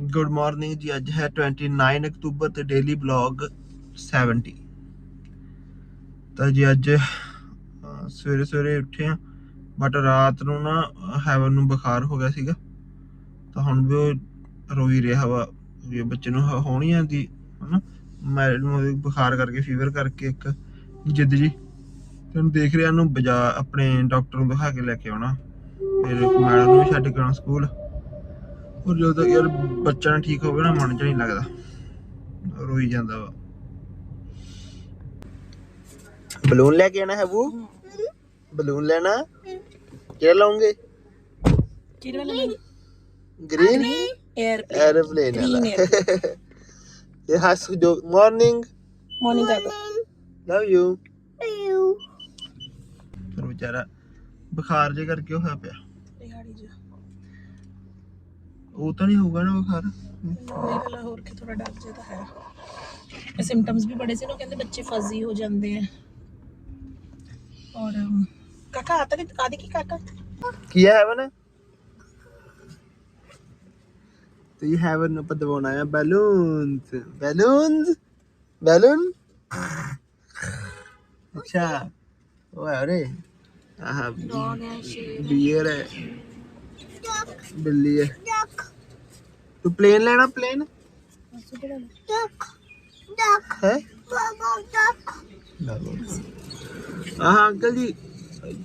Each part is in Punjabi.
ਗੁੱਡ ਮਾਰਨਿੰਗ ਜੀ, ਅੱਜ ਹੈ 29 ਅਕਤੂਬਰ ਤੇ ਡੇਲੀ ਬਲੌਗ 70 ਤਾਂ ਜੀ ਅੱਜ ਸਵੇਰੇ ਸਵੇਰੇ ਉੱਠੇ ਆ ਬਟ ਰਾਤ ਨੂੰ ਨਾ ਹੈਵਨ ਨੂੰ ਬੁਖਾਰ ਹੋ ਗਿਆ ਸੀਗਾ। ਤਾਂ ਹੁਣ ਵੀ ਉਹ ਰੋਈ ਰਿਹਾ ਵਾ, ਵੀ ਬੱਚੇ ਨੂੰ ਹੋਣੀ ਆਂਦੀ ਹਨਾ? ਮੈਰਿਡ ਨੂੰ ਬੁਖਾਰ ਕਰਕੇ ਫੀਵਰ ਕਰਕੇ ਇੱਕ ਜਿੱਦ ਜੀ। ਤੇ ਦੇਖ ਰਿਹਾ ਨੂੰ ਬਜਾ, ਆਪਣੇ ਡਾਕਟਰ ਨੂੰ ਦਿਖਾ ਕੇ ਲੈ ਕੇ ਆਉਣਾ। ਫਿਰ ਮੈਡਮ ਨੂੰ ਵੀ ਛੱਡ ਕੇ ਆਉਣਾ ਸਕੂਲ। ਉਹ ਜਦੋਂ ਯਾਰ ਬੱਚਾ ਠੀਕ ਹੋਵੇ ਨਾ ਮਨ ਚ ਨਹੀਂ ਲੱਗਦਾ। ਰੋਈ ਜਾਂਦਾ ਵਾ। ਬਲੂਨ ਲੈ ਕੇ ਆਣਾ ਹੈ ਬੂ? ਬਲੂਨ ਲੈਣਾ। ਕਿਹੜਾ ਲਾਉਂਗੇ? ਕਿਹੜਾ ਲਾਉਂਗੇ? ਗ੍ਰੀਨ 에어ਪਲੇਨ 에어ਪਲੇਨ ਇਹ ਹੱਸ ਜੋ ਮਾਰਨਿੰਗ ਮਾਰਨਿੰਗ ਕਾਕਾ ਲਵ ਯੂ ਯੂ ਪਰ ਬੁਖਾਰ ਜੇ ਕਰਕੇ ਹੋਇਆ ਪਿਆ। ਦਿਹਾੜੀ ਜਾ ਉਹ ਤਾਂ ਨਹੀਂ ਹੋਊਗਾ ਨਾ ਬੁਖਾਰ ਮੇਰੇ ਨਾਲ ਹੋਰ ਕਿ ਥੋੜਾ ਡਰ ਜਿਹਾ ਤਾਂ ਹੈ। ਇਹ ਸਿੰਪਟਮਸ ਵੀ ਬੜੇ ਸੀ ਨਾ ਕਹਿੰਦੇ ਬੱਚੇ ਫਜ਼ੀ ਹੋ ਜਾਂਦੇ ਆ। ਔਰ ਕਾਕਾ ਆਤਾ ਕਿ ਕਾਦੀ ਕੀ ਕਾਕਾ? ਕੀ ਹੈ ਹੈਵਨ ਤੇ ਇਹ ਹੈਵਨ ਨੂੰ ਪਦਵਾਉਣਾ ਹੈ ਬੈਲੂਨਸ ਬੈਲੂਨਸ ਬੈਲੂਨ ਅੱਛਾ ਉਹ ਹੈ ਰੇ ਆਹ ਡੌਗ ਹੈ ਸ਼ੇਰ ਬੀਅਰ ਹੈ। ਬਿੱਲੀ ਹੈ। ਤੂੰ ਪਲੇਨ ਲੈਣਾ ਪਲੇਨ ਹੈ? ਆਹ ਅੰਕਲ ਜੀ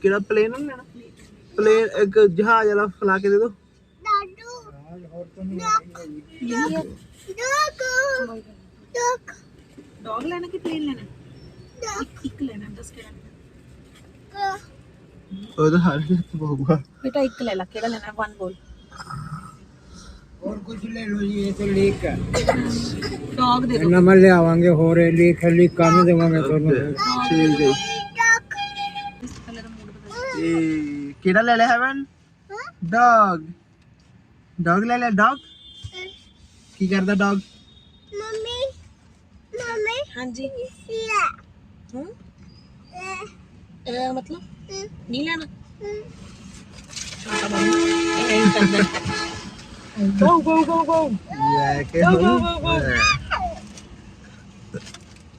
ਕਿਹੜਾ ਪਲੇਨ ਲੈਣਾ? ਪਲੇਨ ਇੱਕ ਜਹਾਜ਼ ਵਾਲਾ ਫਲਾ ਕੇ ਦੇ ਦੋ। ਡੌਗ ਲੈਣਾ ਕਿ ਪਲੇਨ ਲੈਣਾ? ਇੱਕ ਇੱਕ ਲੈਣਾ ਦੱਸ ਕਿਹੜਾ ਉਹ ਤਾਂ ਹਰ ਇੱਕ ਹੋਊਗਾ। ਬੇਟਾ ਇੱਕ ਲੈ ਲੈ ਕਿਹੜਾ ਲੈਣਾ? ਵਨ ਬੋਲ और कुछ ले लो जी ये तो लीक है ਡੌਗ ਦੇ ਦੋ नंबर ले आवांगे हो रहे लीक है लीक काम देवांगे तो ਠੀਕ ਹੈ ਕਲਰ ਦਾ ਮੂਡ ਬਦਲ ਇਹ ਕਿਹੜਾ ਲੈ ਲਿਆ ਹੈਵਨ ਡੌਗ ਡੌਗ ਲੈ ਲਿਆ ਡੌਗ ਕੀ ਕਰਦਾ ਡੌਗ ਹਾਂਜੀ ਹੂੰ ਇਹ ਮਤਲਬ ਨਹੀਂ ਲੈਣਾ ਛੋਟਾ ਬਾਬੂ ਇਹ ਹੀ ਕਰਦਾ ਗੋ ਗੋ ਗੋ ਗੋ ਲੈ ਕੇ ਹੁਣ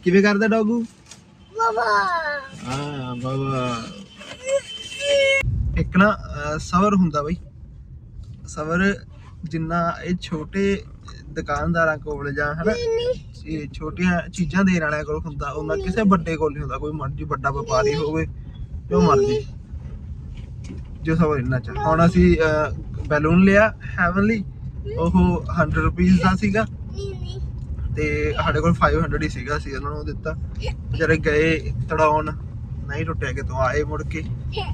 ਕਿਵੇਂ ਕਰਦਾ ਡੌਗੂ? ਹਾਂ ਬਾਬਾ। ਇੱਕ ਨਾ ਅਹ, ਸਬਰ ਹੁੰਦਾ ਬਈ। ਸਬਰ ਜਿੰਨਾ ਇਹ ਛੋਟੇ ਦੁਕਾਨਦਾਰਾਂ ਕੋਲ ਜਾਂ ਹਨਾ ਇਹ ਛੋਟੀਆਂ ਚੀਜ਼ਾਂ ਦੇਣ ਵਾਲਿਆਂ ਕੋਲ ਹੁੰਦਾ ਉਹਨਾਂ ਕਿਸੇ ਵੱਡੇ ਕੋਲ ਨਹੀਂ ਹੁੰਦਾ ਕੋਈ ਮਰਜ਼ੀ ਵੱਡਾ ਵਪਾਰੀ ਹੋਵੇ ਜੋ ਮਰਜ਼ੀ। ਜੋ ਸਬਰ ਇੰਨਾ ਚ ਹੁਣ ਅਸੀਂ ਬੈਲੂਨ ਲਿਆ ਹੈਵਨਲੀ ਉਹ 100 ਰੁਪਏ ਦਾ ਸੀਗਾ। ਤੇ ਸਾਡੇ ਕੋਲ 500 ਹੀ ਸੀਗਾ ਸੀ ਉਹਨਾਂ ਨੂੰ ਦਿੱਤਾ। ਜਦ ਗਏ ਤੜਾਉਣ, ਨਹੀਂ ਟੁੱਟਿਆ ਕਿ ਤੋਂ ਆਏ ਮੁੜ ਕੇ।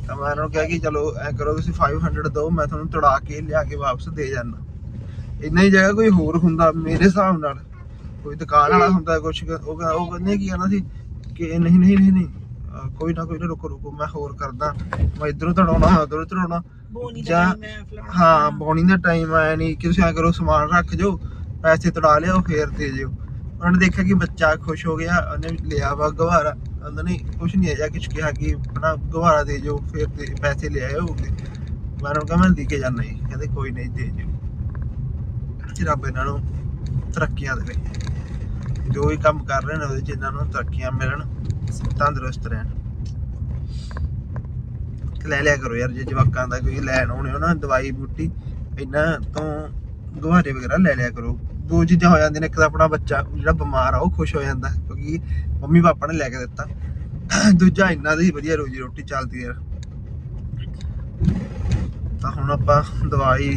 ਤਾਂ ਮੈਂ ਉਹਨਾਂ ਨੂੰ ਕਿਹਾ ਕਿ ਚਲੋ, ਐ ਕਰੋ, ਤੁਸੀਂ 500 ਦਿਓ, ਮੈਂ ਤੁਹਾਨੂੰ ਤੜਾ ਕੇ ਲਿਆ ਕੇ ਵਾਪਸ ਦੇ ਜਾਣਾ ਇੰਨਾ ਹੀ ਜਗ੍ਹਾ ਕੋਈ ਹੋਰ ਹੁੰਦਾ, ਮੇਰੇ ਹਿਸਾਬ ਨਾਲ। ਕੋਈ ਦੁਕਾਨ ਵਾਲਾ ਹੁੰਦਾ ਕੁਝ ਉਹ ਉਹ ਕਹਿੰਦੇ ਕੀ ਕਹਿੰਦਾ ਸੀ ਕਿ ਨਹੀਂ ਨਹੀਂ ਨਹੀਂ ਨਹੀਂ। ਕੋਈ ਨਾ ਕੋਈ ਨਾ ਰੁਕੋ ਰੁਕੋ ਮੈਂ ਹੋਰ ਕਰਦਾ। ਮੈਂ ਇਧਰੋਂ ਤੜਾਉਣਾ ਹਾਂ ਉਧਰੋਂ ਤੜਾਉਣਾ। ਜਾਂ- ਹਾਂ ਬੌਣੀ ਦਾ ਟਾਈਮ ਆਇਆ ਨਹੀਂ ਕਿ ਤੁਸੀਂ ਐ ਕਰੋ ਸਮਾਨ ਰੱਖ ਜਾਓ ਪੈਸੇ ਤੜਾ ਲਿਆਓ ਫੇਰ ਦੇ ਜਿਓ ਉਹਨਾਂ ਨੇ ਦੇਖਿਆ ਕਿ ਬੱਚਾ ਖੁਸ਼ ਹੋ ਗਿਆ ਉਹਨੇ ਲਿਆ ਵਾ ਗਵਾਰਾ ਉਹਨਾਂ ਨੇ ਕੁਝ ਨਹੀਂ ਅਜਾ ਕੁਝ ਕਿਹਾ ਕਿ ਆਪਣਾ ਗਵਾਰਾ ਦੇ ਜਿਓ ਫੇਰ ਪੈਸੇ ਲੈ ਆਇਓ। ਮੈਂ ਉਹਨਾਂ ਨੂੰ ਕਿਹਾ ਮੈਂ ਦੇ ਕੇ ਜਾਣਾ ਜੀ ਕਹਿੰਦੇ ਕੋਈ ਨਹੀਂ ਦੇ ਜਿਓ ਰੱਬ ਇਹਨਾਂ ਨੂੰ ਤਰੱਕੀਆਂ ਦੇਵੇ। ਜੋ ਵੀ ਕੰਮ ਕਰ ਰਹੇ ਨੇ ਉਹਦੇ ਚ ਇਹਨਾਂ ਨੂੰ ਤਰੱਕੀਆਂ ਮਿਲਣ, ਤੰਦਰੁਸਤ ਰਹਿਣ। ਲੈ ਲਿਆ ਕਰੋ ਯਾਰ, ਜੇ ਜਵਾਕਾਂ ਦਾ ਕੋਈ ਲੈਣ ਆਉਣੇ ਹੋ ਨਾ, ਦਵਾਈ, ਬੂਟੀ, ਇਹਨਾਂ ਤੋਂ ਗੁਹਾਰੇ ਵਗੈਰਾ ਲੈ ਲਿਆ ਕਰੋ। ਦੋ ਚੀਜ਼ਾਂ ਹੋ ਜਾਂਦੀਆਂ ਨੇ, ਇੱਕ ਤਾਂ ਆਪਣਾ ਬੱਚਾ, ਜਿਹੜਾ ਬਿਮਾਰ ਆ, ਉਹ ਖੁਸ਼ ਹੋ ਜਾਂਦਾ, ਕਿਉਂਕਿ ਮੰਮੀ ਪਾਪਾ ਨੇ ਲੈ ਕੇ ਦਿੱਤਾ। ਦੂਜਾ ਇਹਨਾਂ ਦੀ ਵਧੀਆ ਰੋਜੀ ਰੋਟੀ ਚੱਲਦੀ ਯਾਰ ਤਾਂ ਹੁਣ ਆਪਾਂ ਦਵਾਈ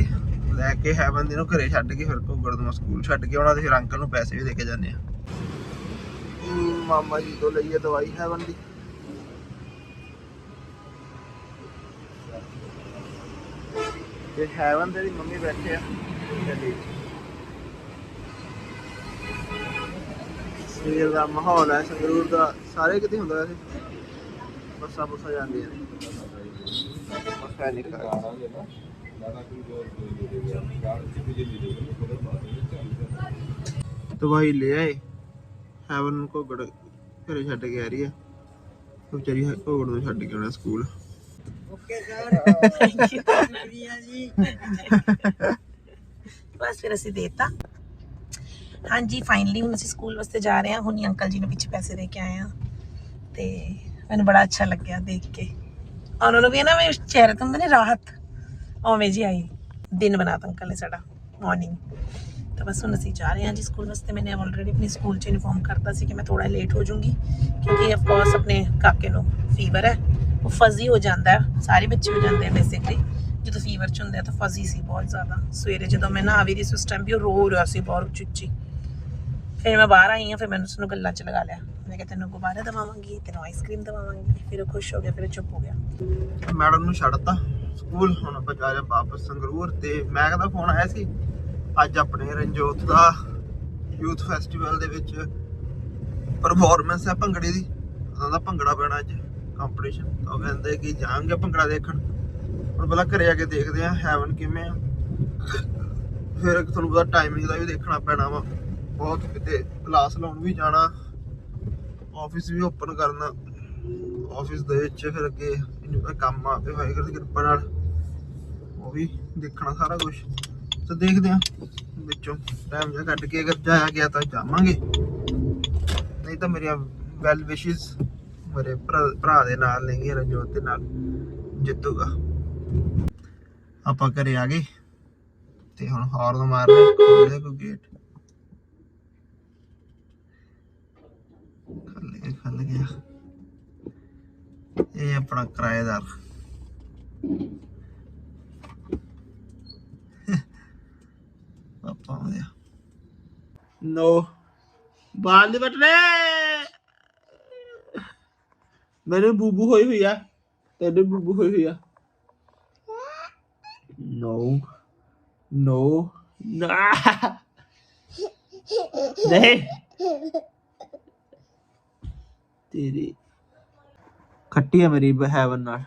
ਲੈ ਕੇ ਹੈਵਨ ਦੇ ਨੂੰ ਘਰੇ ਛੱਡ ਕੇ ਫਿਰ ਘੋਗੜ ਨੂੰ ਸਕੂਲ ਛੱਡ ਕੇ ਉਹਨਾਂ ਦੇ ਫਿਰ ਅੰਕਲ ਨੂੰ ਪੈਸੇ ਵੀ ਦੇ ਕੇ ਜਾਂਦੇ ਆ। ਮਾਮਾ ਜੀ ਤੋਂ ਲਈਏ ਦਵਾਈ ਹੈਵਨ ਦੀ। ਤੇ ਹੈਵਨ ਤੇ ਦੀ ਮੰਮੀ ਬੈਠੇ ਆ ਚੱਲੀ ਸਵੇਰ ਦਾ ਮਾਹੌਲ ਹੈ, ਸੰਗਰੂਰ ਦਾ, ਸਾਰੇ ਕਿਤੇ ਹੁੰਦਾ ਵੈਸੇ। ਬੱਸਾਂ ਬੁੱਸਾਂ ਜਾਂਦੀਆਂ ਨੇ। ਬੱਸਾਂ ਦਵਾਈ ਲੈ ਆਏ। ਹੈਵਨ ਨੂੰ ਘੋਗੜ ਘਰੇ ਛੱਡ ਕੇ ਆ ਰਹੀ ਆ। ਉਹ ਵਿਚਾਰੀ ਹੈ- ਘੋਗੜ ਨੂੰ ਛੱਡ ਕੇ ਆਉਣਾ ਸਕੂਲ। ਓਕੇ ਸਰ ਹਾਂਜੀ ਫਾਈਨਲੀ ਹੁਣ ਅਸੀਂ ਸਕੂਲ ਵਾਸਤੇ ਜਾ ਰਹੇ ਹਾਂ। ਹੁਣ ਅੰਕਲ ਜੀ ਨੂੰ ਪਿੱਛੇ ਪੈਸੇ ਦੇ ਕੇ ਆਏ ਆ ਤੇ ਮੈਨੂੰ ਬੜਾ ਅੱਛਾ ਲੱਗਿਆ ਦੇਖ ਕੇ। ਔਰ ਉਹਨਾਂ ਨੂੰ ਵੀ ਨਾ ਚਿਹਰੇ ਤੋਂ ਹੁੰਦੇ ਰਾਹਤ। ਉਵੇਂ ਜੀ ਆਈ। ਦਿਨ ਬਣਾਤਾ ਅੰਕਲ ਨੇ ਸਾਡਾ। ਮਾਰਨਿੰਗ ਤਾਂ ਬਸ ਹੁਣ ਅਸੀਂ ਜਾ ਰਹੇ ਹਾਂ ਜੀ ਸਕੂਲ ਵਾਸਤੇ। ਮੈਨੇ ਆਲਰੇਡੀ ਆਪਣੀ ਸਕੂਲ 'ਚ ਇਨਫੋਰਮ ਕਰਤਾ ਸੀ ਕਿ ਮੈਂ ਥੋੜਾ ਲੇਟ ਹੋ ਜਾਊਂਗੀ, ਕਿਉਂਕਿ ਆਫ ਕੋਰਸ ਆਪਣੇ ਕਾਕੇ ਨੂੰ ਫੀਵਰ ਹੈ। ਉਹ ਫਜ਼ੀ ਹੋ ਜਾਂਦਾ ਹੈ, ਸਾਰੇ ਬੱਚੇ ਹੋ ਜਾਂਦੇ ਆ ਬੇਸਿਕਲੀ ਜਦੋਂ ਫੀਵਰ 'ਚ ਹੁੰਦੇ ਤਾਂ ਫਜ਼ੀ ਸੀ ਬਹੁਤ ਜ਼ਿਆਦਾ। ਸਵੇਰੇ ਜਦੋਂ ਮੈਂ ਨਹਾ ਵੀ ਰਹੀ ਉਸ ਟਾਈਮ ਵੀ ਉਹ ਰੋ ਰਿਹਾ ਸੀ ਬਹੁਤ ਚੁੱਚੀ। ਫਿਰ ਮੈਂ ਬਾਹਰ ਆਈ ਹਾਂ, ਫਿਰ ਮੈਨੂੰ ਉਸਨੂੰ ਗੱਲਾਂ 'ਚ ਲਗਾ ਲਿਆ। ਮੈਂ ਕਿਹਾ ਤੈਨੂੰ ਗੁਬਾਰਾ ਦਵਾਵਾਂਗੀ, ਤੈਨੂੰ ਆਈਸਕ੍ਰੀਮ ਦਵਾਵਾਂਗੀ। ਫਿਰ ਉਹ ਖੁਸ਼ ਹੋ ਗਿਆ, ਫਿਰ ਚੁੱਪ ਹੋ ਗਿਆ। ਮੈਡਮ ਨੂੰ ਛੱਡਤਾ ਸਕੂਲ ਹੁਣ ਆਪਾਂ ਜਾ ਰਹੇ ਵਾਪਸ ਸੰਗਰੂਰ ਤੇ। ਮੈਂ ਕਹਿੰਦਾ ਫੋਨ ਆਇਆ ਸੀ। ਅੱਜ ਆਪਣੇ ਰਣਜੋਤ ਦਾ ਯੂਥ ਫੈਸਟੀਵਲ ਦੇ ਵਿੱਚ ਪਰਫਾਰਮੈਂਸ ਹੈ ਭੰਗੜੇ ਦੀ। ਉਹਨਾਂ ਦਾ ਭੰਗੜਾ ਪੈਣਾ ਅੱਜ ਕੰਪੀਟੀਸ਼ਨ ਤਾਂ ਉਹ ਕਹਿੰਦੇ ਕਿ ਜਾਵਾਂਗੇ ਭੰਗੜਾ ਦੇਖਣ। ਹੁਣ ਪਹਿਲਾਂ ਘਰੇ ਆ ਕੇ ਦੇਖਦੇ ਆ ਹੈਵਨ ਕਿਵੇਂ ਆ। ਫਿਰ ਤੁਹਾਨੂੰ ਪਤਾ ਟਾਈਮਿੰਗ ਦਾ ਵੀ ਦੇਖਣਾ ਪੈਣਾ ਵਾ। ਬਹੁਤ ਕਿਤੇ ਕਲਾਸ ਲਾਉਣ ਵੀ ਜਾਣਾ ਆਫਿਸ ਵੀ ਓਪਨ ਕਰਨਾ। ਆਫਿਸ ਦੇ ਵਿੱਚ ਫਿਰ ਅੱਗੇ ਇਹਨੂੰ ਕੰਮ ਆ ਤੇ ਵਾਹਿਗੁਰੂ ਦੀ ਕਿਰਪਾ ਨਾਲ ਉਹ ਵੀ ਦੇਖਣਾ ਸਾਰਾ ਕੁਝ ਤੇ ਦੇਖਦੇ ਆ ਵਿੱਚੋਂ ਟਾਈਮ ਜਿਹਾ ਕੱਢ ਕੇ ਅਗਰ ਜਾਇਆ ਗਿਆ ਤਾਂ ਜਾਵਾਂਗੇ। ਨਹੀਂ ਤਾਂ ਮੇਰੀਆਂ ਵੈਲ ਵਿਸ਼ੇਸ ਮੇਰੇ ਭਰਾ ਦੇ ਨਾਲ ਨੇਗੇ ਰਣਜੋਤ ਦੇ ਨਾਲ ਜਿੱਤੂਗਾ। ਆਪਾਂ ਘਰੇ ਆ ਗਏ ਤੇ ਹੁਣ ਹਾਰਨ ਮਾਰਨੇ ਖੋਲ੍ਹਦੇ ਕੋਈ ਗੇਟ ਖੱਲ ਗਿਆ ਖੱਲ ਗਿਆ। ਇਹ ਆਪਣਾ ਕਿਰਾਏਦਾਰ। ਪਾਪਾ ਆਉਂਦੇ ਨੋ। ਬਾਲ ਦੇ ਬਟਨੇ ਮੇਰੇ ਬੂਬੂ ਹੋਈ ਹੋਈ ਆ। ਤੇਰੇ ਬੂਬੂ ਹੋਈ ਹੋਈ ਆ। ਨੋ। ਨੋ। ਨਾ। ਨਹੀਂ। ਤੇਰੀ ਖੱਟੀ ਹੈ ਮੇਰੀ ਹੈਵਨ ਨਾਲ।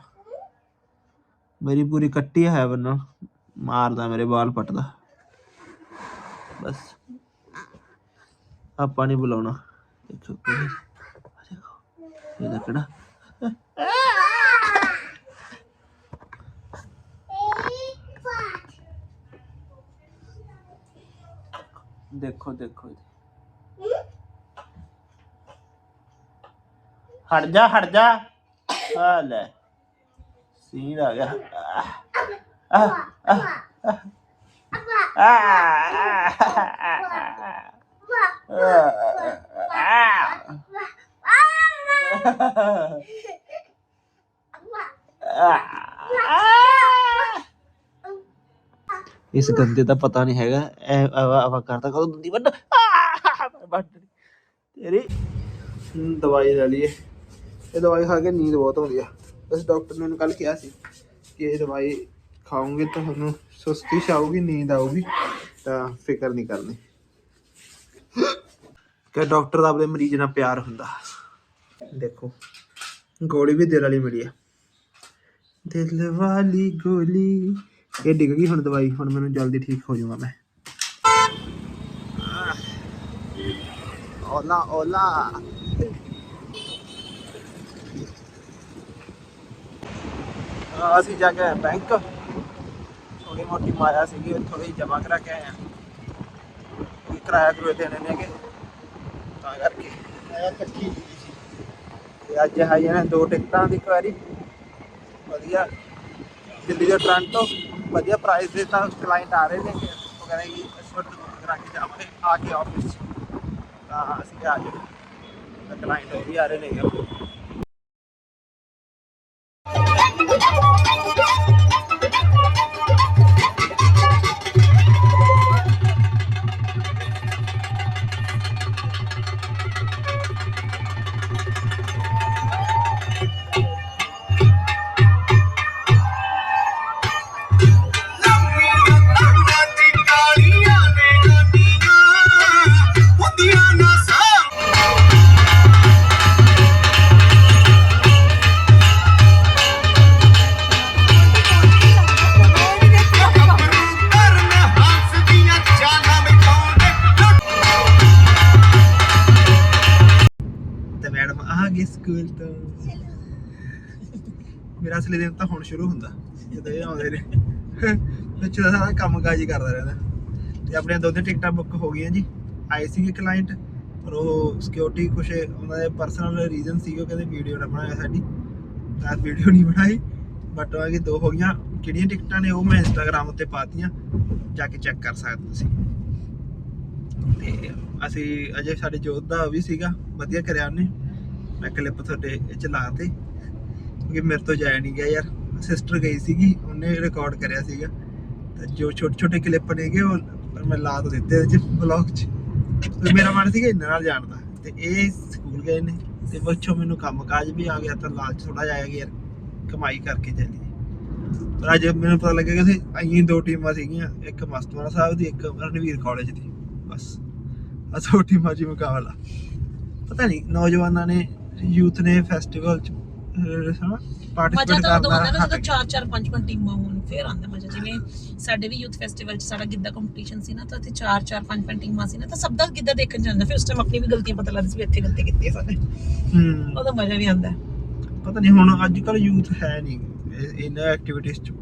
ਮੇਰੀ ਪੂਰੀ ਕੱਟੀ ਹੈ ਹੈਵਨ ਨਾਲ। ਮਾਰਦਾ ਮੇਰੇ ਵਾਲ ਪਟਦਾ। ਬਸ। ਆਪਾਂ ਨਹੀਂ ਬੁਲਾਉਣਾ। ਦੇਖੋ। ਕਿਹੜੀ? ਆ ਦੇਖੋ ਦੇਖੋ ਹਟ ਜਾ ਹਟ ਜਾ। ਆ ਲੈ। ਸੀਨ ਆ ਗਿਆ। ਆ ਆ। ਇਸ ਗੰਦੇ ਦਾ ਪਤਾ ਨਹੀਂ ਹੈਗਾ। ਐ ਆਵਾ ਕਰਦਾ ਕਦੋਂ ਦੰਦੀ ਵੱਢ। ਵੱਡ ਤੇਰੀ ਦਵਾਈ ਲੈ ਲਈਏ। ਇਹ ਦਵਾਈ ਖਾ ਕੇ ਨੀਂਦ ਬਹੁਤ ਆਉਂਦੀ ਆ। ਬਸ ਡਾਕਟਰ ਨੇ ਮੈਨੂੰ ਕੱਲ ਕਿਹਾ ਸੀ ਕਿ ਇਹ ਦਵਾਈ ਖਾਓਗੇ ਤਾਂ ਤੁਹਾਨੂੰ ਸੁਸਤੀ ਛਾਊਗੀ ਨੀਂਦ ਆਊਗੀ, ਤਾਂ ਫਿਕਰ ਨਹੀਂ ਕਰਨੀ। ਕਿ ਡਾਕਟਰ ਦਾ ਆਪਣੇ ਮਰੀਜ਼ ਨਾਲ ਪਿਆਰ ਹੁੰਦਾ। ਦੇਖੋ, ਗੋਲੀ ਵੀ ਦਿਲ ਵਾਲੀ ਮਿਲੀ ਆ। ਦਿਲ ਵਾਲੀ ਗੋਲੀ। ਇਹ ਡਿੱਗ ਗਈ ਹੁਣ ਦਵਾਈ, ਹੁਣ ਮੈਨੂੰ ਜਲਦੀ ਠੀਕ ਹੋ ਜਾਊਗਾ ਮੈਂ। ਓਲਾ ਓਲਾ। ਅਸੀਂ ਜਾ ਕੇ ਬੈਂਕ ਥੋੜੀ ਮੋਟੀ ਮਾਇਆ ਸੀਗੀ, ਉੱਥੋਂ ਹੀ ਜਮਾ ਕਰਾ ਕੇ ਆਏ ਆ। ਕੋਈ ਕਿਰਾਇਆ ਕਰੂਏ ਦੇਣੇ ਨੇਗੇ ਤਾਂ ਕਰਕੇ। ਆਇਆ ਕੱਚੀ ਤੇ ਅੱਜ ਆਈਆਂ ਨੇ ਦੋ ਟਿਕਟਾਂ ਦੀ ਕੁਆਰੀ ਵਧੀਆ। ਦਿੱਲੀ ਤੋਂ ਟੋਰਾਂਟੋ ਵਧੀਆ ਪ੍ਰਾਈਸ ਦੇ ਤਾਂ ਕਲਾਇੰਟ ਆ ਰਹੇ ਨੇ। ਉਹ ਕਹਿੰਦੇ ਕਿ ਇਸ ਕਰਾ ਕੇ ਜਾਵਾਂਗੇ, ਆ ਕੇ ਆਫਿਸ ਤਾਂ ਅਸੀਂ ਆ ਗਏ। ਕਲਾਇੰਟ ਉਹ ਵੀ ਆ ਰਹੇ ਨੇ। ਗਈ ਸਕੂਲ ਤੋਂ। ਮੇਰਾ ਅਸਲੀ ਦਿਨ ਤਾਂ ਹੁਣ ਸ਼ੁਰੂ ਹੁੰਦਾ, ਜਦੋਂ ਇਹ ਆਉਂਦੇ ਨੇ। ਵਿੱਚ ਦਾ ਸਾਰਾ ਕੰਮ ਕਾਜ ਹੀ ਕਰਦਾ ਰਹਿੰਦਾ। ਤੇ ਆਪਣੀਆਂ ਦੋ ਤਿੰਨ ਟਿਕਟਾਂ ਬੁੱਕ ਹੋ ਗਈਆਂ ਜੀ। ਆਏ ਸੀਗੇ ਕਲਾਇੰਟ ਪਰ ਉਹ ਸਿਕਿਉਰਿਟੀ ਕੁਛ ਉਹਨਾਂ ਦੇ ਪਰਸਨਲ ਰੀਜ਼ਨ ਸੀਗੇ, ਉਹ ਕਹਿੰਦੇ ਵੀਡੀਓ ਨਾ ਬਣਾਇਆ ਸਾਡੀ। ਤਾਂ ਵੀਡੀਓ ਨਹੀਂ ਬਣਾਈ। ਬਟ ਉਹ ਹੈ ਕਿ ਦੋ ਹੋ ਗਈਆਂ। ਕਿਹੜੀਆਂ ਟਿਕਟਾਂ ਨੇ, ਉਹ ਮੈਂ ਇੰਸਟਾਗ੍ਰam ਉੱਤੇ ਪਾਤੀਆਂ। ਜਾ ਕੇ ਚੈੱਕ ਕਰ ਸਕਦੇ ਤੁਸੀਂ। ਤੇ ਅਸੀਂ ਅਜੇ ਸਾਡੇ ਜੋਤ ਦਾ ਵੀ ਸੀਗਾ, ਵਧੀਆ ਕਰਿਆ ਉਹਨੇ। ਮੈਂ ਕਲਿੱਪ ਤੁਹਾਡੇ ਇਹ ਚ ਲਾਤੇ ਕਿਉਂਕਿ ਮੇਰੇ ਤੋਂ ਜਾਇਆ ਨਹੀਂ ਗਿਆ ਯਾਰ। ਸਿਸਟਰ ਗਈ ਸੀਗੀ, ਉਹਨੇ ਰਿਕਾਰਡ ਕਰਿਆ ਸੀਗਾ। ਤੇ ਜੋ ਛੋਟੇ ਛੋਟੇ ਕਲਿੱਪ ਨੇਗੇ ਉਹ ਪਰ ਮੈਂ ਲਾ ਤਾਂ ਦਿੱਤੇ ਇਹਦੇ ਚ ਵਲੌਗ ਚ। ਤੇ ਮੇਰਾ ਮਨ ਸੀਗਾ ਇਹਨਾਂ ਨਾਲ ਜਾਣ ਦਾ। ਤੇ ਇਹ ਸਕੂਲ ਗਏ ਨੇ। ਤੇ ਬੱਚੋ ਮੈਨੂੰ ਕੰਮ ਕਾਜ ਵੀ ਆ ਗਿਆ, ਤਾਂ ਲਾਲਚ ਥੋੜਾ ਜਾਇਆ ਗਿਆ ਯਾਰ। ਕਮਾਈ ਕਰਕੇ ਚੱਲੀਏ ਪਰ ਅੱਜ ਮੈਨੂੰ ਪਤਾ ਲੱਗਿਆ ਕਿ ਅਸੀਂ ਦੋ ਟੀਮਾਂ ਸੀਗੀਆਂ। ਇੱਕ ਮਸਤਵਾਲਾ ਸਾਹਿਬ ਦੀ, ਇੱਕ ਰਣਵੀਰ ਕਾਲਜ ਦੀ। ਬਸ। ਆ ਟੀਮਾਂ 'ਚ ਮੁਕਾਬਲਾ। ਪਤਾ ਨਹੀਂ ਨੌਜਵਾਨਾਂ ਨੇ ਯੂਥ ਨੇ ਫੈਸਟੀਵਲ ਚ ਮਜ਼ਾ ਪਾਰਟਿਸਿਪੇਟ ਤਾਂ ਉਦੋਂ ਆਉਂਦਾ ਨਾ ਕਰਨਾ ਜਦੋਂ ਚਾਰ ਚਾਰ ਪੰਜ ਪੰਜ ਟੀਮਾਂ ਹੋਣ ਫਿਰ ਆਉਂਦਾ ਮਜ਼ਾ। ਜਿਵੇਂ ਸਾਡੇ ਵੀ ਯੂਥ ਫੈਸਟੀਵਲ ਚ ਸਾਡਾ ਗਿੱਧਾ ਕੰਪੀਟੀਸ਼ਨ ਸੀ ਨਾ ਤਾਂ ਉੱਥੇ ਚਾਰ ਚਾਰ ਪੰਜ ਪੰਜ ਟੀਮਾਂ ਸੀ ਨਾ ਤਾਂ ਸਭ ਦਾ ਗਿੱਧਾ ਦੇਖਣ ਜਾਂਦਾ। ਫਿਰ ਉਸ ਟਾਈਮ ਆਪਣੀ ਵੀ ਗਲਤੀਆਂ ਪਤਾ ਲੱਗਦੀ ਸੀ ਵੀ ਇੱਥੇ ਗਲਤੀ ਕੀਤੀ ਹੈ ਸਾਡੇ ਹੂੰ। ਉਹਦਾ ਮਜ਼ਾ ਵੀ ਆਉਂਦਾ। ਪਤਾ ਨਹੀਂ ਹੁਣ ਅੱਜ ਕੱਲ ਯੂਥ ਹੈ ਨਹੀਂ ਇਹ- ਇਹਨਾਂ ਐਕਟੀਵਿਟੀਜ਼ ਚ।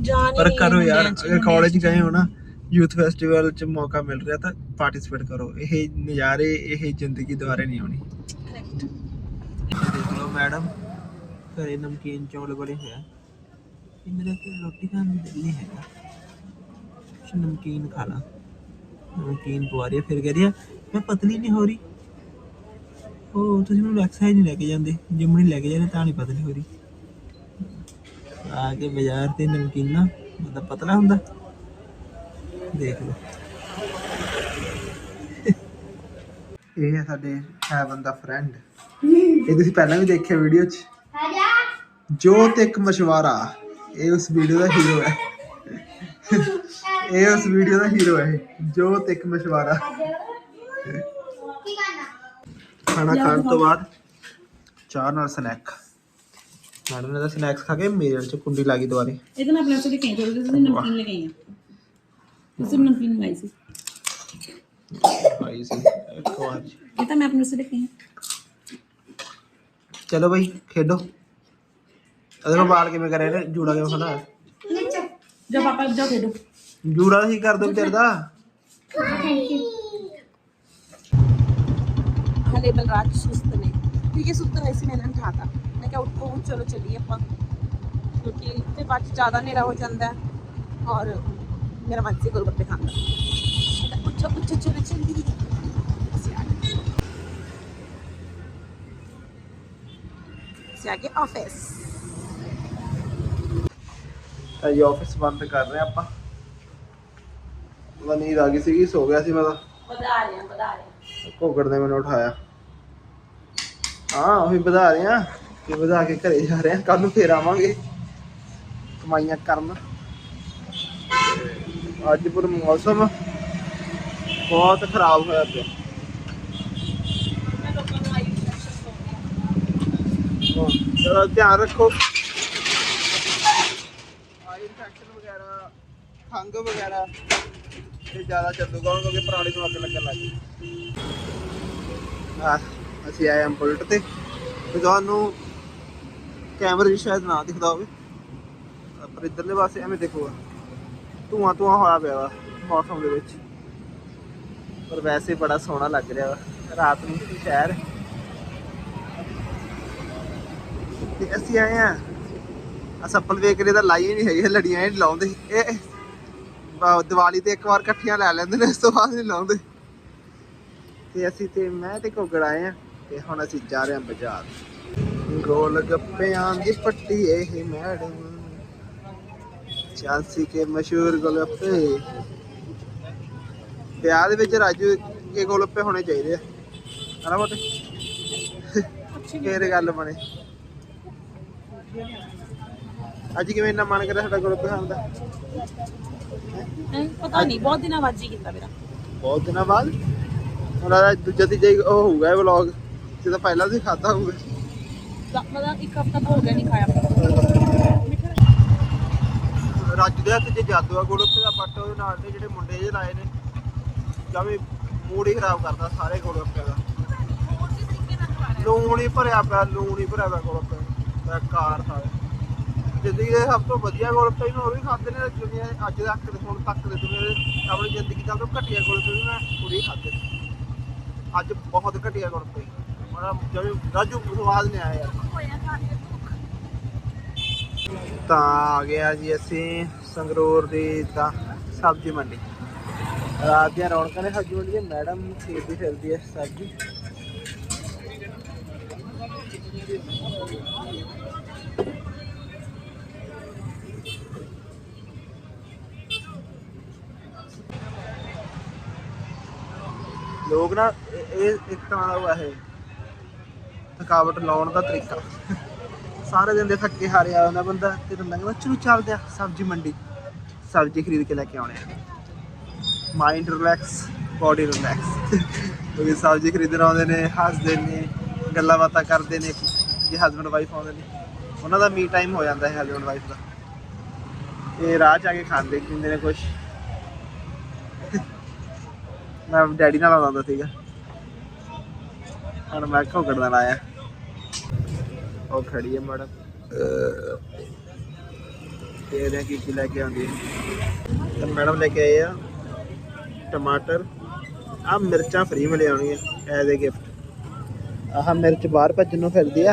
ਜਾਨ ਪਰ ਕਰੋ ਯਾਰ ਅਗਰ ਕਾਲਜ ਗਏ ਹੋ ਨਾ ਯੂਥ ਫੈਸਟੀਵਲ ਚ ਮੌਕਾ ਮਿਲ ਰਿਹਾ ਤਾਂ ਪਾਰਟਿਸਿਪੇਟ ਕਰੋ। ਇਹ ਨਜ਼ਾਰੇ ਇਹ ਜ਼ਿੰਦਗੀ ਦੁਬਾਰੇ ਨਹੀਂ ਆਉਣੀ। ਦੇਖ ਲਓ ਮੈਡਮ ਘਰੇ ਨਮਕੀਨ ਚੌਲ ਬੜੇ ਹੋਇਆ ਇਹ ਮੇਰਾ ਤੇ ਰੋਟੀ ਖਾਣ ਨੂੰ ਦਿਲ ਨਹੀਂ ਹੈਗਾ। ਕੁਛ ਨਮਕੀਨ ਖਾ ਲਾ। ਨਮਕੀਨ ਪਵਾ ਰਹੀ ਹੈ, ਫਿਰ ਕਹਿ ਰਹੀ ਹੈ, ਮੈਂ ਪਤਲੀ ਨਹੀਂ ਹੋ ਰਹੀ। ਉਹ ਤੁਸੀਂ ਮੈਨੂੰ ਐਕਸਰਸਾਈਜ਼ ਨਹੀਂ ਲੈ ਕੇ ਜਾਂਦੇ। ਜਿਮ ਨਹੀਂ ਲੈ ਕੇ ਜਾਂਦੇ ਤਾਂ ਨਹੀਂ ਪਤਲੀ ਹੋ ਰਹੀ। ਆ ਕੇ ਬਾਜ਼ਾਰ ਤੇ ਨਮਕੀਨਾ ਬੰਦਾ ਪਤਲਾ ਹੁੰਦਾ। ਦੇਖ ਲਓ। ਇਹ ਹੈ ਸਾਡੇ ਹੈ ਬੰਦਾ ਫਰੈਂਡ ਇਹ ਤੁਸੀਂ ਪਹਿਲਾਂ ਵੀ ਦੇਖਿਆ ਵੀਡੀਓ 'ਚ? ਜੋਤ ਇੱਕ ਮਸ਼ਵਾਰਾ। ਇਹ ਉਸ ਵੀਡੀਓ ਦਾ ਹੀਰੋ ਹੈ। ਇਹ ਉਸ ਵੀਡੀਓ ਦਾ ਹੀਰੋ ਹੈ। ਜੋਤ ਇੱਕ ਮਸ਼ਵਾਰਾ। ਖਾਣਾ ਖਾਣ ਤੋਂ ਬਾਅਦ ਚਾਹ ਨਾਲ ਸਨੈਕ ਮੈਡਮ ਨੇ ਤਾਂ ਸਨੈਕਸ ਖਾ ਕੇ ਮੇਰੇ ਚ ਕੁੰਡੀ ਲੱਗੀ ਦੁਆਰੇ ਇਹਦੇ ਨਾਲ ਆਪਣੇ ਵਾਸਤੇ ਕਹੀਂ ਥੋੜੀ ਤੁਸੀਂ ਨਮਕੀਨ ਲੈ ਤੁਸੀਂ ਮੰਗਾਈ ਸੀ। ਆਈ ਸੀ। ਇੱਕ ਵਾਰ। ਚ। ਇਹ ਤਾਂ ਮੈਂ ਆਪਣੇ ਆਈ ਚਲੋ ਬਈ ਖੇਡੋ। ਅਦਰ ਬਾਲ ਕਿਵੇਂ ਕਰੇ ਨੇ ਜੂੜਾ ਕਿਵੇਂ ਖੜਾ ਜਾ ਪਾਪਾ ਜਾ ਖੇਡੋ। ਜੂੜਾ ਹੀ ਕਰ ਦੋ ਵਿਚਾਰ ਦਾ। ਹਲੇ ਬਲਰਾਜ ਸੁਸਤ ਨੇ। ਠੀਕ ਹੈ ਸੁੱਤੇ ਹੋਏ ਸੀ ਮੈਂ ਇਹਨਾਂ ਨੂੰ ਉਠਾਤਾ ਮੈਂ ਕਿਹਾ ਉੱਠੋ ਚਲੋ ਚੱਲੀਏ ਆਪਾਂ। ਕਿਉਂਕਿ ਤੇ ਬਾਅਦ 'ਚ ਜ਼ਿਆਦਾ ਹਨੇਰਾ ਹੋ ਜਾਂਦਾ ਹੈ। ਔਰ ਮੇਰਾ ਮਨ ਸੀ ਗੋਲਗੱਪੇ ਖਾਣ ਦਾ। ਉੱਠੋ ਉੱਠੋ ਚਲੋ ਚੱਲੀਏ ਅਸੀਂ ਆ ਗਏ। ਅਸੀਂ ਆ ਗਏ ਆਫਿਸ ਅਜੀ ਆਫਿਸ ਬੰਦ ਕਰ ਰਹੇ ਆਪਾਂ। ਮੈਂ ਨੀਂਦ ਆ ਗਈ ਸੀਗੀ ਸੋ ਗਿਆ ਸੀ ਮੈਂ ਤਾਂ। ਵਧਾ ਰਹੇ ਹਾਂ ਵਧਾ ਰਹੇ ਹਾਂ ਘੋਗੜ ਨੇ ਮੈਨੂੰ ਉਠਾਇਆ। ਹਾਂ ਉਹੀ ਵਧਾ ਰਹੇ ਆ। ਕਿ ਵਧਾ ਕੇ ਘਰੇ ਜਾ ਰਹੇ ਆ। ਕੱਲ ਨੂੰ ਫੇਰ ਆਵਾਂਗੇ। ਕਮਾਈਆਂ ਕਰਨ। ਤੇ ਅੱਜ ਪਰ ਮੌਸਮ ਬਹੁਤ ਖਰਾਬ ਹੋਇਆ ਪਿਆ। ਚਲੋ ਧਿਆਨ ਰੱਖੋ। ਆਈ ਇਨਫੈਕਸ਼ਨ ਵਗੈਰਾ ਖੰਗ ਵਗੈਰਾ, ਇਹ ਜ਼ਿਆਦਾ ਚੱਲੂਗਾ ਕਿਉਂਕਿ ਪਰਾਲੀ ਨੂੰ ਅੱਗ ਲੱਗਣ ਲੱਗ ਗਈ। ਆ, ਅਸੀਂ ਆਏ ਹਾਂ ਬੁਲਟ ਤੇ। ਤੁਹਾਨੂੰ ਕੈਮਰੇ ਸ਼ਾਇਦ ਨਾ ਦਿਖਦਾ ਹੋਵੇ। ਪਰ ਇੱਧਰਲੇ ਪਾਸੇ ਐਵੇਂ ਦੇਖੋ। ਧੂਆਂ ਧੂਆਂ ਹੋਇਆ ਪਿਆ ਵਾ, ਮੌਸਮ ਦੇ ਵਿੱਚ। ਪਰ ਵੈਸੇ ਬੜਾ ਸੋਹਣਾ ਲੱਗ ਰਿਹਾ ਵਾ, ਰਾਤ ਨੂੰ ਸ਼ਹਿਰ। ਤੇ ਅਸੀਂ ਆਏ ਆ ਆ ਸੱਪਲ ਵੇਕਰੇ ਦਾ ਲਾਈ ਨਹੀਂ ਹੈਗੀ ਲੜੀਆਂ ਹੀ ਨੀ ਲਾਉਂਦੇ। ਇਹ ਵਾ- ਦੀਵਾਲੀ ਤੇ ਇੱਕ ਵਾਰ ਇਕੱਠੀਆਂ ਲੈ ਲੈਂਦੇ ਨੇ ਇਸ ਤੋਂ ਬਾਅਦ ਨਹੀਂ ਲਾਉਂਦੇ। ਤੇ ਅਸੀਂ ਤੇ ਮੈਂ ਤੇ ਕੋਗੜ ਆਏ ਆ ਤੇ ਹੁਣ ਅਸੀਂ ਜਾ ਰਹੇ ਹਾਂ ਬਾਜ਼ਾਰ। ਗੋਲ ਗੱਪਿਆਂ ਦੀ ਪੱਟੀ ਇਹ ਮੈਡਮ। ਚਾਂਸੀ ਕੇ ਮਸ਼ਹੂਰ ਗੋਲਗੱਪੇ। ਵਿਆਹ ਦੇ ਵਿੱਚ ਰਾਜੂ ਇਹ ਗੋਲਗੱਪੇ ਹੋਣੇ ਚਾਹੀਦੇ ਆ। ਹਨਾ ਬੋਤੇ ਫੇਰ ਗੱਲ ਬਣੇ। ਅੱਜ ਕਿਵੇਂ ਇੰਨਾ ਮਨ ਕਰਿਆ ਸਾਡਾ ਗੋਲਗੱਪੇ ਖਾਣ ਦਾ? ਪਤਾ ਨਹੀਂ ਬਹੁਤ ਦਿਨਾਂ ਬਾਅਦ ਜੀ ਕੀਤਾ ਮੇਰਾ। ਬਹੁਤ ਦਿਨਾਂ ਬਾਅਦ? ਆ ਦੂਜਾ ਤੀਜਾ ਉਹ ਹੋਊਗਾ ਇਹ ਵਲੌਗ। ਜਿਹਦਾ ਪਹਿਲਾਂ ਸੀ ਖਾਦਾ ਹੋਊਗਾ। ਮਤਲਬ ਇੱਕ ਹਫਤਾ ਤਾਂ ਹੋ ਗਿਆ ਨਹੀਂ ਖਾਇਆ। ਰਾਜੂ ਦੇ ਹੱਥ 'ਚ ਜਾਦੂ ਆ ਗੋਲਗੱਪੇ ਦਾ ਬੱਟ ਉਹਦੇ ਨਾਲ ਦੇ ਜਿਹੜੇ ਮੁੰਡੇ ਜਿਹੇ ਲਾਏ ਨੇ ਜਮੇ ਮੂਡ ਹੀ ਖਰਾਬ ਕਰਦਾ ਸਾਰੇ ਗੋਲਗੱਪਿਆਂ ਦਾ। ਲੂਣ ਹੀ ਭਰਿਆ ਪਿਆ, ਲੂਣ ਹੀ ਭਰਿਆ ਪਿਆ ਗੋਲਗੱਪੇ ਦਾ। ਕਾਰ ਸਾਰੇ। ਜ਼ਿੰਦਗੀ ਦੇ ਸਭ ਤੋਂ ਵਧੀਆ ਗੋਲਗੱਪੇ ਨੂੰ ਉਹ ਵੀ ਖਾਦੇ ਨੇ ਦੁਨੀਆ ਅੱਜ ਤੱਕ ਦੇ ਹੁਣ ਤੱਕ ਦੇ ਦੁਨੀਆ ਦੇ ਆਪਣੀ ਜ਼ਿੰਦਗੀ ਦਾ ਤੋਂ ਘਟੀਆ ਗੋਲਗੱਪੇ ਵੀ ਮੈਂ ਪੂਰੀ ਖਾਦੇ ਅੱਜ ਬਹੁਤ ਘਟੀਆ ਗੋਲਗੱਪੇ ਬੜਾ ਜਿਵੇਂ ਰਾਜੂ ਸਵਾਦ ਨਹੀਂ ਆਇਆ। ਤਾਂ ਆ ਗਿਆ ਜੀ ਅਸੀਂ ਸੰਗਰੂਰ ਦੀ ਤਾਂ ਸਬਜ਼ੀ ਮੰਡੀ। ਰਾਤ ਦੀਆਂ ਰੌਣਕਾਂ ਨੇ ਸਬਜ਼ੀ ਮੰਡੀ ਮੈਡਮ ਖਰੀਦਦੀ ਫਿਰਦੀ ਹੈ ਸਬਜ਼ੀ। ਲੋਕ ਨਾ ਇਹ ਇੱਕ ਤਰ੍ਹਾਂ ਦਾ ਉਹ ਹੈ ਥਕਾਵਟ ਲਾਉਣ ਦਾ ਤਰੀਕਾ। ਸਾਰੇ ਦਿਨ ਦੇ ਥੱਕੇ ਹਾਰੇ ਆ ਬੰਦਾ ਤੇ ਬੰਦਾ ਕਹਿੰਦਾ ਚਲੋ ਚੱਲਦੇ ਆ, ਸਬਜ਼ੀ ਮੰਡੀ। ਸਬਜ਼ੀ ਖਰੀਦ ਕੇ ਲੈ ਕੇ ਆਉਣੇ ਆ। ਮਾਈਂਡ ਰਿਲੈਕਸ ਬਾਡੀ ਰਿਲੈਕਸ ਕਿਉਂਕਿ ਸਬਜ਼ੀ ਖਰੀਦਣ ਆਉਂਦੇ ਨੇ, ਹੱਸਦੇ ਨੇ, ਗੱਲਾਂ ਬਾਤਾਂ ਕਰਦੇ ਨੇ, ਜੇ ਹਸਬੰਡ ਵਾਈਫ ਆਉਂਦੇ ਨੇ। ਉਹਨਾਂ ਦਾ ਮੀ ਟਾਈਮ ਹੋ ਜਾਂਦਾ ਹੈ ਹਸਬੰਡ ਵਾਈਫ ਦਾ। ਇਹ ਰਾਹ ਚ ਆ ਕੇ ਖਾਂਦੇ, ਪੀਂਦੇ ਨੇ ਕੁਝ ਮੈਂ ਡੈਡੀ ਨਾਲ ਆਉਂਦਾ ਹੁੰਦਾ ਸੀਗਾ। ਹੁਣ ਮੈਂ ਘੋਗੜ ਨਾਲ ਆਇਆ। ਉਹ ਖੜੀ ਹੈ ਮੈਡਮ। ਤੇ ਕੀ ਕੀ ਲੈ ਕੇ ਆਉਂਦੀ ਹੈ। ਤਾਂ ਮੈਡਮ ਲੈ ਕੇ ਆਏ ਆ ਟਮਾਟਰ। ਆ ਮਿਰਚਾਂ ਫ੍ਰੀ ਮਿਲ ਆਉਣੀਆਂ ਐਜ਼ ਅ ਗਿਫਟ ਆਹ ਮਿਰਚ ਬਾਹਰ ਭੱਜਣ ਨੂੰ ਫਿਰਦੀ ਆ।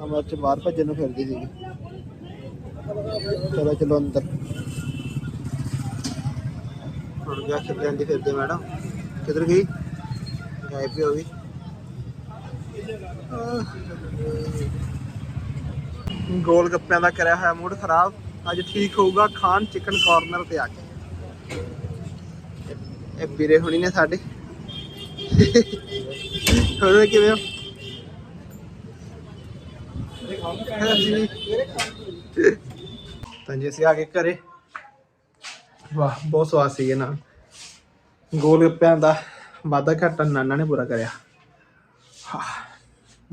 ਆ ਮਿਰਚ ਬਾਹਰ ਭੱਜਣ ਨੂੰ ਫਿਰਦੀ ਸੀਗੀ। ਚਲੋ ਚਲੋ ਅੰਦਰ। ਹੁਣ ਗਿਆ ਕਿੱਥੇ ਜਾਂਦੀ ਫਿਰਦੇ ਮੈਡਮ। ਕਿੱਧਰ ਗਈ? ਗਾਇਬ ਹੀ ਹੋ ਗਈ। ਗੋਲ ਗੱਪਿਆਂ ਦਾ ਕਰਿਆ ਹੋਇਆ ਮੂਡ ਖਰਾਬ। ਅੱਜ ਠੀਕ ਹੋਊਗਾ ਖਾਨ ਚਿਕਨ ਕਾਰਨਰ ਤੇ ਆ ਕੇ। ਇਹ ਵੀਰੇ ਹੁਣੀ ਨੇ ਸਾਡੇ। ਹੋਰ ਕਿਵੇਂ ਹੋ? ਤਾਂ ਜੀ ਅਸੀਂ ਆ ਕੇ ਘਰੇ। ਵਾਹ, ਬਹੁਤ ਸਵਾਦ ਸੀ ਨਾ ਗੋਲ ਗੱਪਿਆਂ ਦਾ ਵਾਧਾ ਘਾਟਾ ਨਾਨਾ ਨੇ ਪੂਰਾ ਕਰਿਆ। ਹਾਂ।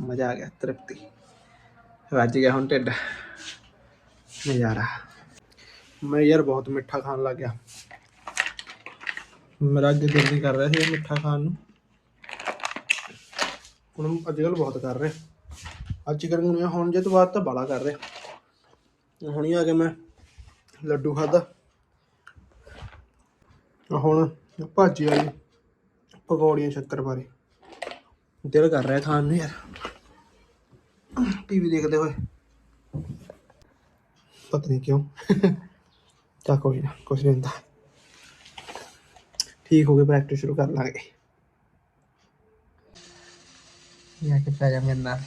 ਮਜ਼ਾ ਆ ਗਿਆ, ਤ੍ਰਿਪਤੀ। ਰੱਜ ਗਿਆ ਹੁਣ ਢਿੱਡ। ਨਜ਼ਾਰਾ। ਮੈਂ ਯਾਰ ਬਹੁਤ ਮਿੱਠਾ ਖਾਣ ਲੱਗ ਗਿਆ। ਮੇਰਾ ਅੱਗੇ ਦਿਲ ਨਹੀਂ ਕਰ ਰਿਹਾ ਸੀ ਮਿੱਠਾ ਖਾਣ ਨੂੰ। ਹੁਣ ਅੱਜ ਕੱਲ੍ਹ ਬਹੁਤ ਕਰ ਰਿਹਾ। ਅੱਜ ਚਿਕਨ ਹੁਣ ਜੇ ਤੋਂ ਬਾਅਦ ਤਾਂ ਬਾਲਾ ਕਰ ਰਿਹਾ। ਹੁਣੀ ਆ ਕੇ ਮੈਂ ਲੱਡੂ ਖਾਦਾ ਹੁਣ ਭਾਜੀ ਵਾਲੀ ਪਕੌੜੀਆਂ ਸ਼ੱਕਰ ਦਿਲ ਕਰ ਰਿਹਾ ਖਾਣ ਨੂੰ ਯਾਰ। ਟੀਵੀ ਦੇਖਦੇ ਹੋਏ। ਪਤਾ ਨਹੀਂ ਕਿਉਂ। ਤਾਂ ਕੋਈ ਨਾ, ਕੁਛ ਨਹੀਂ ਹੁੰਦਾ। ਠੀਕ ਹੋ ਗਏ ਪ੍ਰੈਕਟਿਸ ਸ਼ੁਰੂ ਕਰ ਲਾਂਗੇ। ਇਹ ਆ ਕੇ ਪੈ ਜਾ ਮੇਰੇ ਨਾਲ।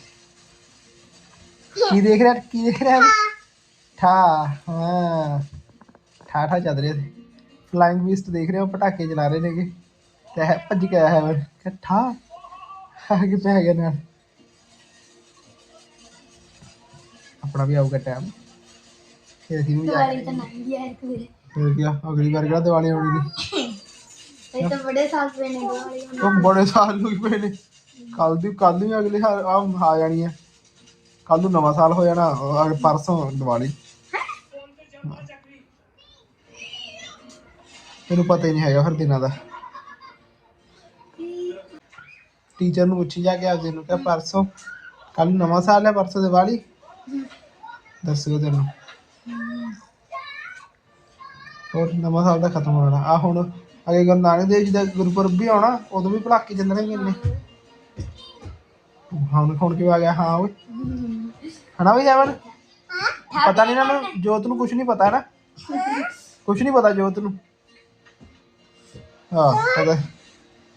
ਕੀ ਦੇਖ ਰਿਹਾ, ਕੀ ਦੇਖ ਰਿਹਾ ਠਾ, ਹਾਂ। ਠਾ ਠਾ ਚੱਲ ਰਿਹਾ ਫਲਾਈਂਗ ਵੀਸਟ ਦੇਖ ਰਹੇ ਹੋ ਪਟਾਕੇ ਚਲਾ ਰਹੇ ਨੇਗੇ। ਤੇ ਭੱਜ ਕੇ ਆਇਆ ਹੈ ਮੈਂ ਠਾ, ਆ ਕੇ ਪੈ ਗਿਆ ਨਾਲ। ਆਪਣਾ ਵੀ ਆਊਗਾ ਟਾਈਮ ਫਿਰ ਅਸੀਂ ਵੀ ਜਾ ਦੀਵਾਲੀ ਤਾਂ ਗਿਆ ਇੱਕ ਵੀਰੇ। ਫਿਰ ਗਿਆ ਅਗਲੀ ਵਾਰ ਕਿਹੜਾ ਦੀਵਾਲੀ ਆਉਣੀ ਸੀ? ਇਹ ਤਾਂ ਬੜੇ ਸਾਲ ਪਏ ਨੇ ਦੀਵਾਲੀ ਨੂੰ। ਬੜੇ ਸਾਲ ਹੋ ਗਏ ਨੇ ਕੱਲ ਦੀ ਕੱਲ ਨੂੰ ਅਗਲੇ ਸਾਲ ਆ ਜਾਣੀ ਹੈ ਕੱਲ ਨੂੰ ਨਵਾਂ ਸਾਲ ਹੋ ਜਾਣਾ ਅਗ- ਪਰਸੋਂ ਦੀਵਾਲੀ। ਤੈਨੂੰ ਪਤਾ ਹੀ ਨਹੀਂ ਹੈਗਾ ਹਰ ਦਿਨਾਂ ਦਾ। ਟੀਚਰ ਨੂੰ ਪੁੱਛੀ ਜਾ ਕੇ ਆਪਦੇ ਨੂੰ ਕਿ ਪਰਸੋਂ ਕੱਲ ਨਵਾਂ ਸਾਲ ਹੈ ਪਰਸੋਂ ਦੀਵਾਲੀ? ਦੱਸਿਓ ਤੈਨੂੰ। ਹੋਰ ਨਵਾਂ ਸਾਲ ਦਾ ਖਤਮ ਹੋਣਾ। ਆ ਹੁਣ ਅਗੇ ਗੁਰੂ ਨਾਨਕ ਦੇਵ ਜੀ ਦਾ ਗੁਰਪੁਰਬ ਵੀ ਆਉਣਾ ਉਦੋਂ ਵੀ ਭੜਾਕੇ ਚੱਲਣਗੇ ਇੰਨੇ। ਹੁਣ ਹੁਣ ਕਿਉਂ ਆ ਗਿਆ। ਹਾਂ ਓਏ। ਹਨਾ ਵੀ ਜਵਨ ਪਤਾ ਨਹੀਂ ਨਾ ਮੈਨੂੰ ਜੋਤ ਨੂੰ ਕੁਝ ਨਹੀਂ ਪਤਾ ਨਾ। ਕੁਝ ਨਹੀਂ ਪਤਾ ਜੋਤ ਨੂੰ। ਹਾਂ ਪਤਾ।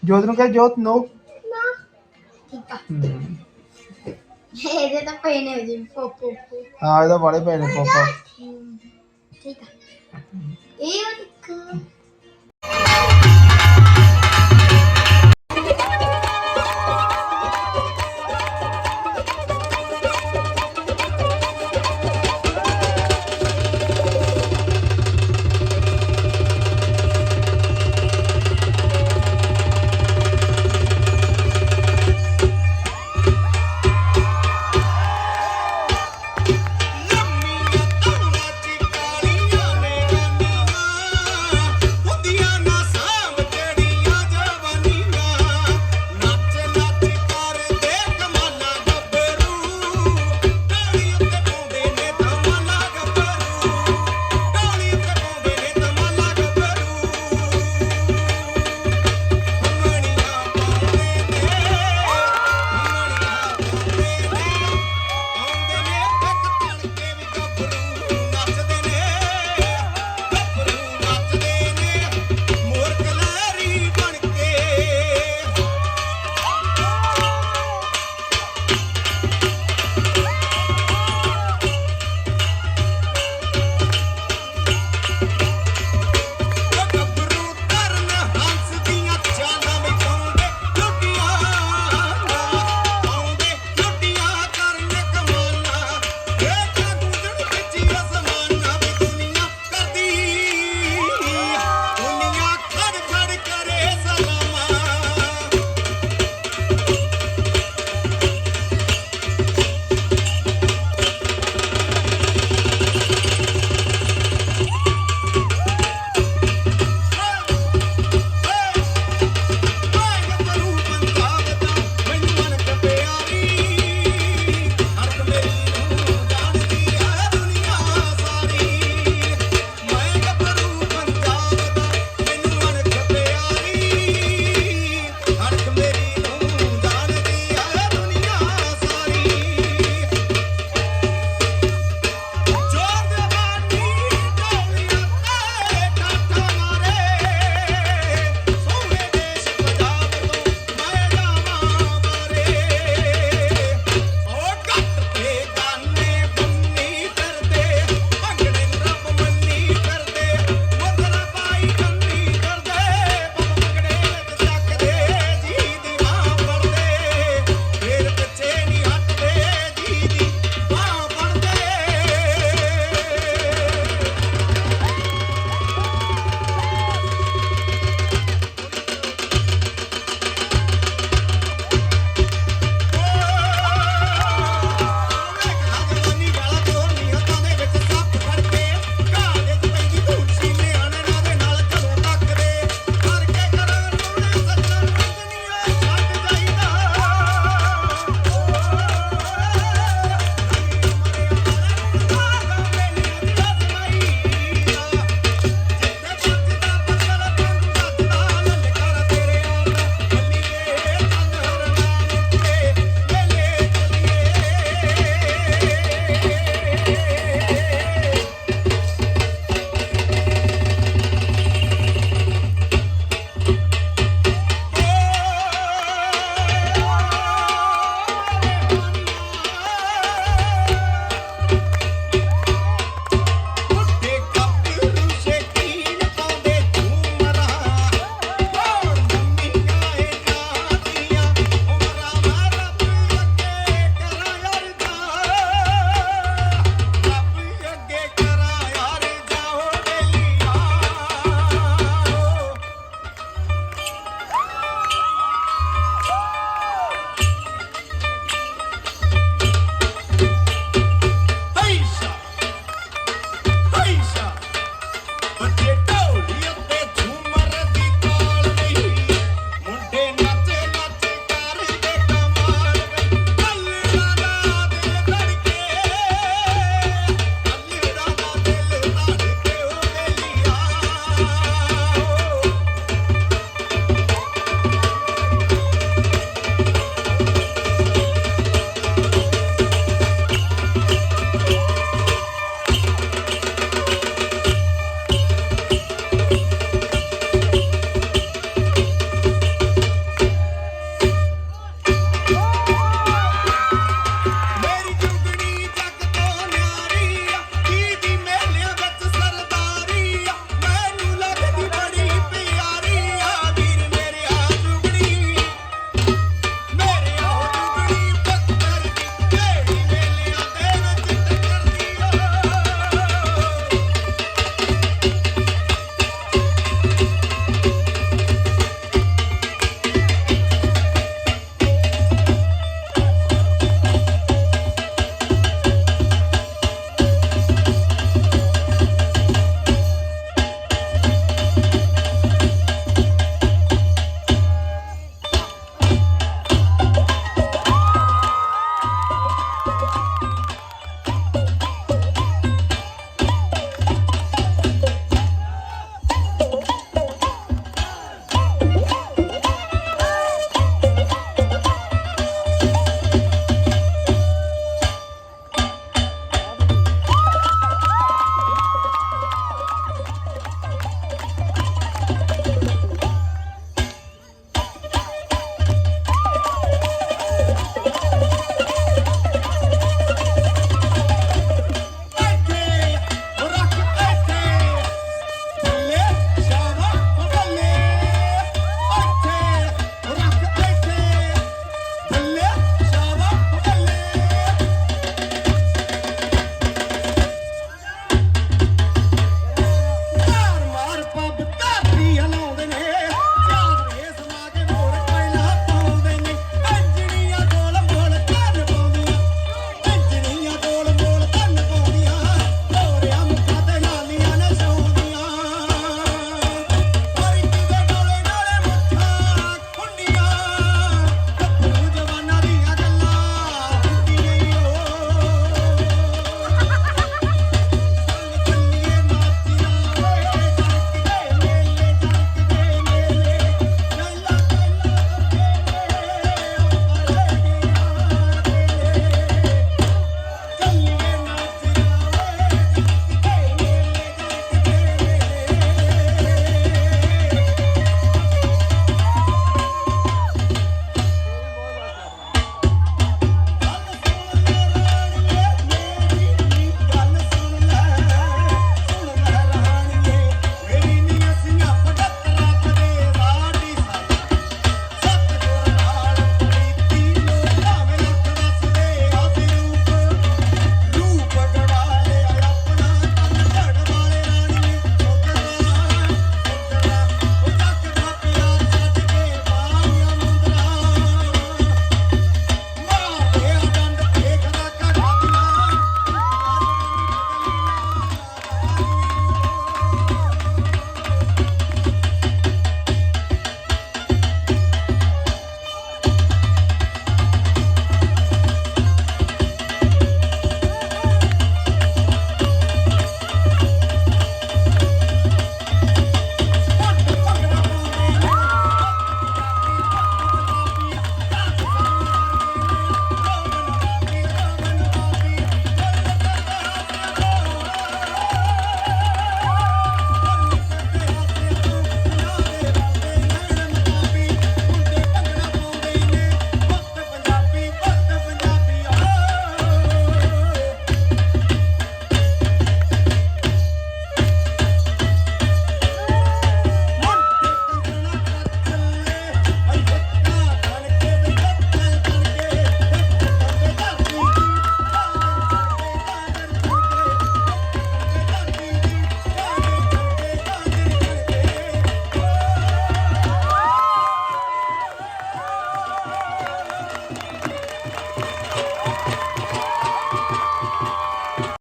ਜੋਤ ਨੂੰ ਕਹੇ ਜੋਤ ਨੋ। ਹਮ, ਇਹਦੇ ਤਾਂ ਪਏ ਨੇ ਜੀ ਪੋਪ ਪੋਪ ਹਾਂ ਇਹਦਾ ਵਾਲੇ ਪੈ ਨੇ ਪਾਪਾ ਠੀਕ ਆ। ਇਹ ਉਹ ਦੇਖੋ।